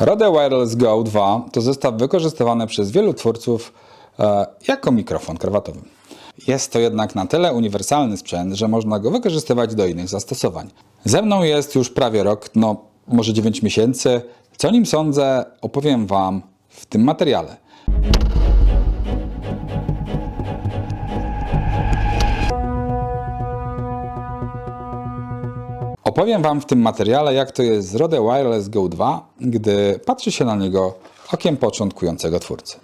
Rode Wireless Go 2 to zestaw wykorzystywany przez wielu twórców e, jako mikrofon krawatowy. Jest to jednak na tyle uniwersalny sprzęt, że można go wykorzystywać do innych zastosowań. Ze mną jest już prawie rok, no może 9 miesięcy. Co nim sądzę, opowiem Wam w tym materiale. Opowiem Wam w tym materiale, jak to jest z Rode Wireless Go 2, gdy patrzy się na niego okiem początkującego twórcy.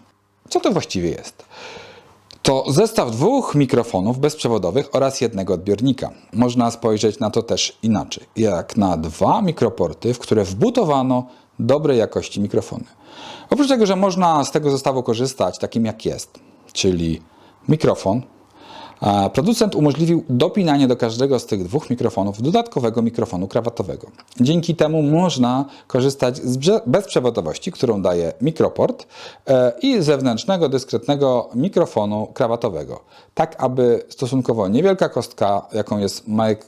Co to właściwie jest? To zestaw dwóch mikrofonów bezprzewodowych oraz jednego odbiornika. Można spojrzeć na to też inaczej, jak na dwa mikroporty, w które wbudowano dobrej jakości mikrofony. Oprócz tego, że można z tego zestawu korzystać takim jak jest, czyli mikrofon, Producent umożliwił dopinanie do każdego z tych dwóch mikrofonów dodatkowego mikrofonu krawatowego. Dzięki temu można korzystać z bezprzewodowości, którą daje mikroport e, i zewnętrznego, dyskretnego mikrofonu krawatowego. Tak, aby stosunkowo niewielka kostka, jaką jest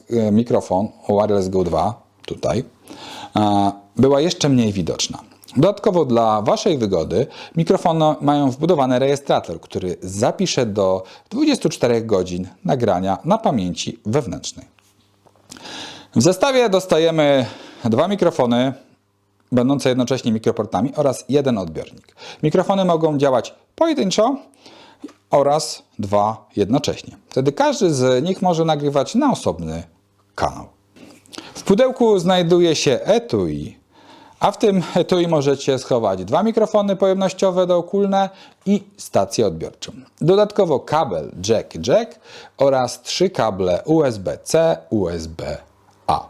e, mikrofon Wireless Go 2, tutaj, e, była jeszcze mniej widoczna. Dodatkowo dla Waszej wygody mikrofony mają wbudowany rejestrator, który zapisze do 24 godzin nagrania na pamięci wewnętrznej. W zestawie dostajemy dwa mikrofony będące jednocześnie mikroportami oraz jeden odbiornik. Mikrofony mogą działać pojedynczo oraz dwa jednocześnie. Wtedy każdy z nich może nagrywać na osobny kanał. W pudełku znajduje się etui, a w tym etui możecie schować dwa mikrofony pojemnościowe dookólne i stację odbiorczą. Dodatkowo kabel jack-jack oraz trzy kable USB-C, USB-A.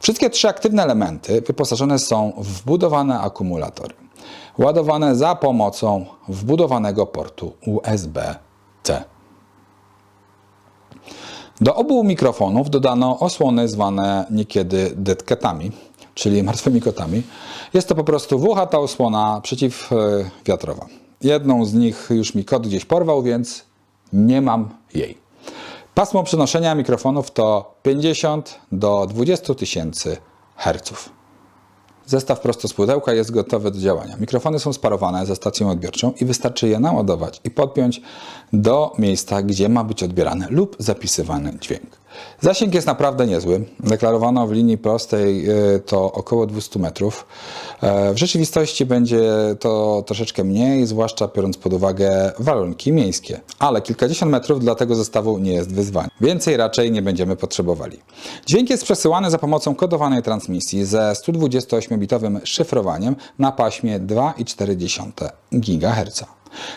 Wszystkie trzy aktywne elementy wyposażone są w wbudowane akumulatory, ładowane za pomocą wbudowanego portu USB-C. Do obu mikrofonów dodano osłony zwane niekiedy detketami, czyli martwymi kotami. Jest to po prostu włochata osłona przeciwwiatrowa. Jedną z nich już mi kot gdzieś porwał, więc nie mam jej. Pasmo przenoszenia mikrofonów to 50 do 20 tysięcy herców. Zestaw prosto z pudełka jest gotowy do działania. Mikrofony są sparowane ze stacją odbiorczą i wystarczy je naładować i podpiąć do miejsca, gdzie ma być odbierany lub zapisywany dźwięk. Zasięg jest naprawdę niezły. Deklarowano w linii prostej y, to około 200 metrów. E, W rzeczywistości będzie to troszeczkę mniej, zwłaszcza biorąc pod uwagę warunki miejskie. Ale kilkadziesiąt metrów dla tego zestawu nie jest wyzwaniem. Więcej raczej nie będziemy potrzebowali. Dźwięk jest przesyłany za pomocą kodowanej transmisji ze 128-bitowym szyfrowaniem na paśmie 2,4 GHz.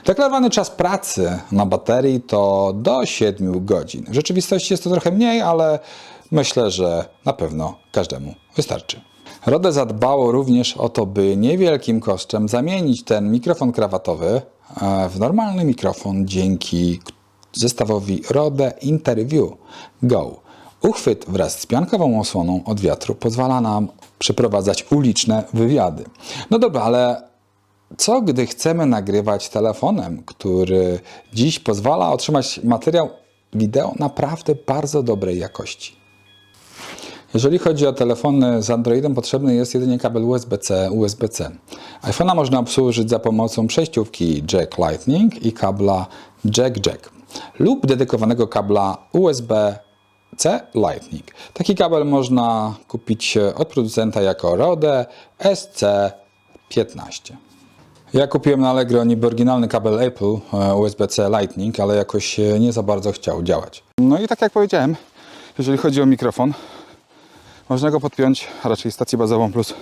Deklarowany czas pracy na baterii to do 7 godzin. W rzeczywistości jest to trochę mniej, ale myślę, że na pewno każdemu wystarczy. Rode zadbało również o to, by niewielkim kosztem zamienić ten mikrofon krawatowy e, w normalny mikrofon dzięki zestawowi Rode Interview Go. Uchwyt wraz z piankową osłoną od wiatru pozwala nam przeprowadzać uliczne wywiady. No dobra, ale co gdy chcemy nagrywać telefonem, który dziś pozwala otrzymać materiał wideo naprawdę bardzo dobrej jakości? Jeżeli chodzi o telefony z Androidem, potrzebny jest jedynie kabel USB-C, USB-C. iPhone'a można obsłużyć za pomocą przejściówki Jack Lightning i kabla Jack-Jack lub dedykowanego kabla USB-C Lightning. Taki kabel można kupić od producenta jako Rode SC15. Ja kupiłem na Allegro niby oryginalny kabel Apple e, USB-C Lightning, ale jakoś e, nie za bardzo chciał działać. No i tak jak powiedziałem, jeżeli chodzi o mikrofon, można go podpiąć, raczej stację bazową plus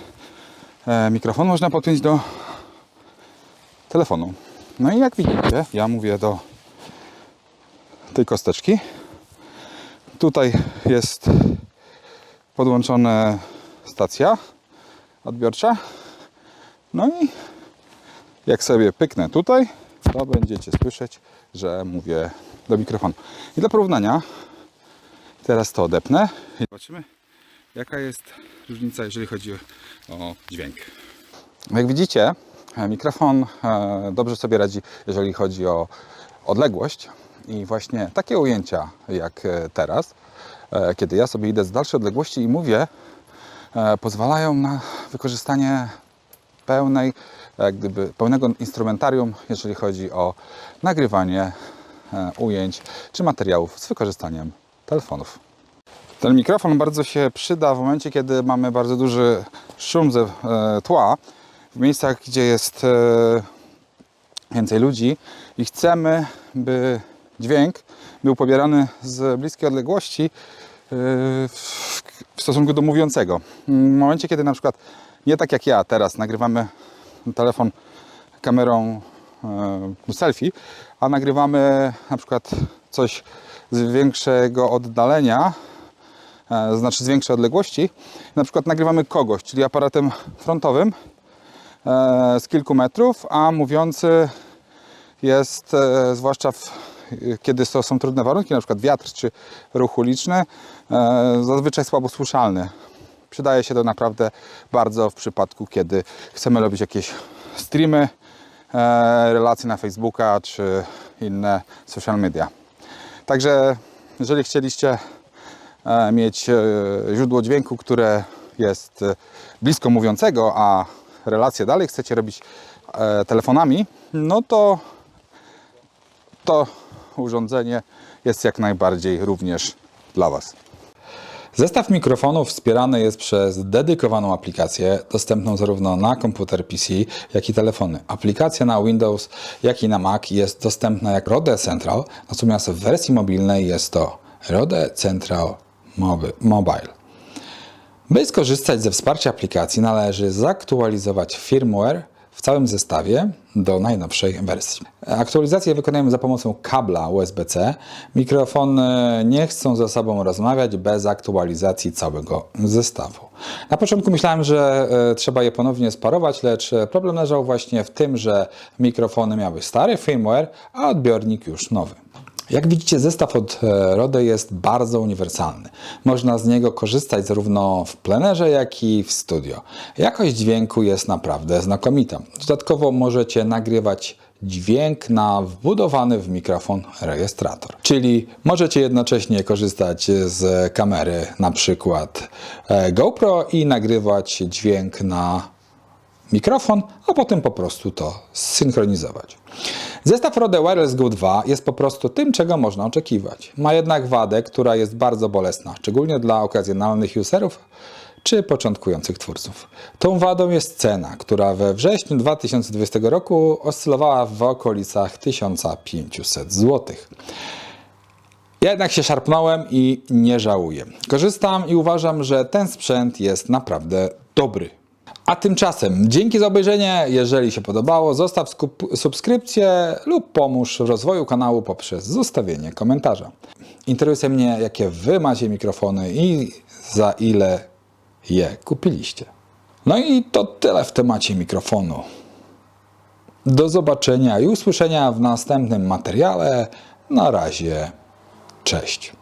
e, mikrofon, można podpiąć do telefonu. No i jak widzicie, ja mówię do tej kosteczki. Tutaj jest podłączona stacja odbiorcza. No i jak sobie pyknę tutaj, to będziecie słyszeć, że mówię do mikrofonu. I dla porównania, teraz to odepnę i zobaczymy, jaka jest różnica, jeżeli chodzi o dźwięk. Jak widzicie, mikrofon e, dobrze sobie radzi, jeżeli chodzi o odległość. I właśnie takie ujęcia jak e, teraz, e, kiedy ja sobie idę z dalszej odległości i mówię, pozwalają na wykorzystanie pełnej, jak gdyby pełnego instrumentarium, jeżeli chodzi o nagrywanie e, ujęć czy materiałów z wykorzystaniem telefonów. Ten mikrofon bardzo się przyda w momencie, kiedy mamy bardzo duży szum ze e, tła, w miejscach, gdzie jest e, więcej ludzi i chcemy, by dźwięk był pobierany z bliskiej odległości e, w stosunku do mówiącego. W momencie, kiedy na przykład nie tak jak ja teraz nagrywamy telefon kamerą e, selfie, a nagrywamy na przykład coś z większego oddalenia, e, znaczy z większej odległości, na przykład nagrywamy kogoś, czyli aparatem frontowym e, z kilku metrów, a mówiący jest, zwłaszcza w, kiedy to są trudne warunki, na przykład wiatr czy ruch uliczny, zazwyczaj słabo słyszalny. Przydaje się to naprawdę bardzo w przypadku, kiedy chcemy robić jakieś streamy, e, relacje na Facebooka czy inne social media. Także jeżeli chcieliście e, mieć e, źródło dźwięku, które jest blisko mówiącego, a relacje dalej chcecie robić telefonami, no to to urządzenie jest jak najbardziej również dla Was. Zestaw mikrofonów wspierany jest przez dedykowaną aplikację, dostępną zarówno na komputer PC, jak i telefony. Aplikacja na Windows, jak i na Mac jest dostępna jak Rode Central, natomiast w wersji mobilnej jest to Rode Central Mobi- Mobile. By skorzystać ze wsparcia aplikacji, należy zaktualizować firmware w całym zestawie do najnowszej wersji. Aktualizację wykonujemy za pomocą kabla USB-C. Mikrofony nie chcą ze sobą rozmawiać bez aktualizacji całego zestawu. Na początku myślałem, że e, trzeba je ponownie sparować, lecz problem leżał właśnie w tym, że mikrofony miały stary firmware, a odbiornik już nowy. Jak widzicie, zestaw od e, Rode jest bardzo uniwersalny. Można z niego korzystać zarówno w plenerze, jak i w studio. Jakość dźwięku jest naprawdę znakomita. Dodatkowo możecie nagrywać dźwięk na wbudowany w mikrofon rejestrator. Czyli możecie jednocześnie korzystać z kamery na przykład e, GoPro i nagrywać dźwięk na mikrofon, a potem po prostu to zsynchronizować. Zestaw Rode Wireless Go 2 jest po prostu tym, czego można oczekiwać. Ma jednak wadę, która jest bardzo bolesna, szczególnie dla okazjonalnych userów czy początkujących twórców. Tą wadą jest cena, która we wrześniu 2020 roku oscylowała w okolicach 1500 zł. Ja jednak się szarpnąłem i nie żałuję. Korzystam i uważam, że ten sprzęt jest naprawdę dobry. A tymczasem, dzięki za obejrzenie. Jeżeli się podobało, zostaw subskrypcję lub pomóż w rozwoju kanału poprzez zostawienie komentarza. Interesuje mnie, jakie Wy macie mikrofony i za ile je kupiliście. No i to tyle w temacie mikrofonu. Do zobaczenia i usłyszenia w następnym materiale. Na razie, cześć.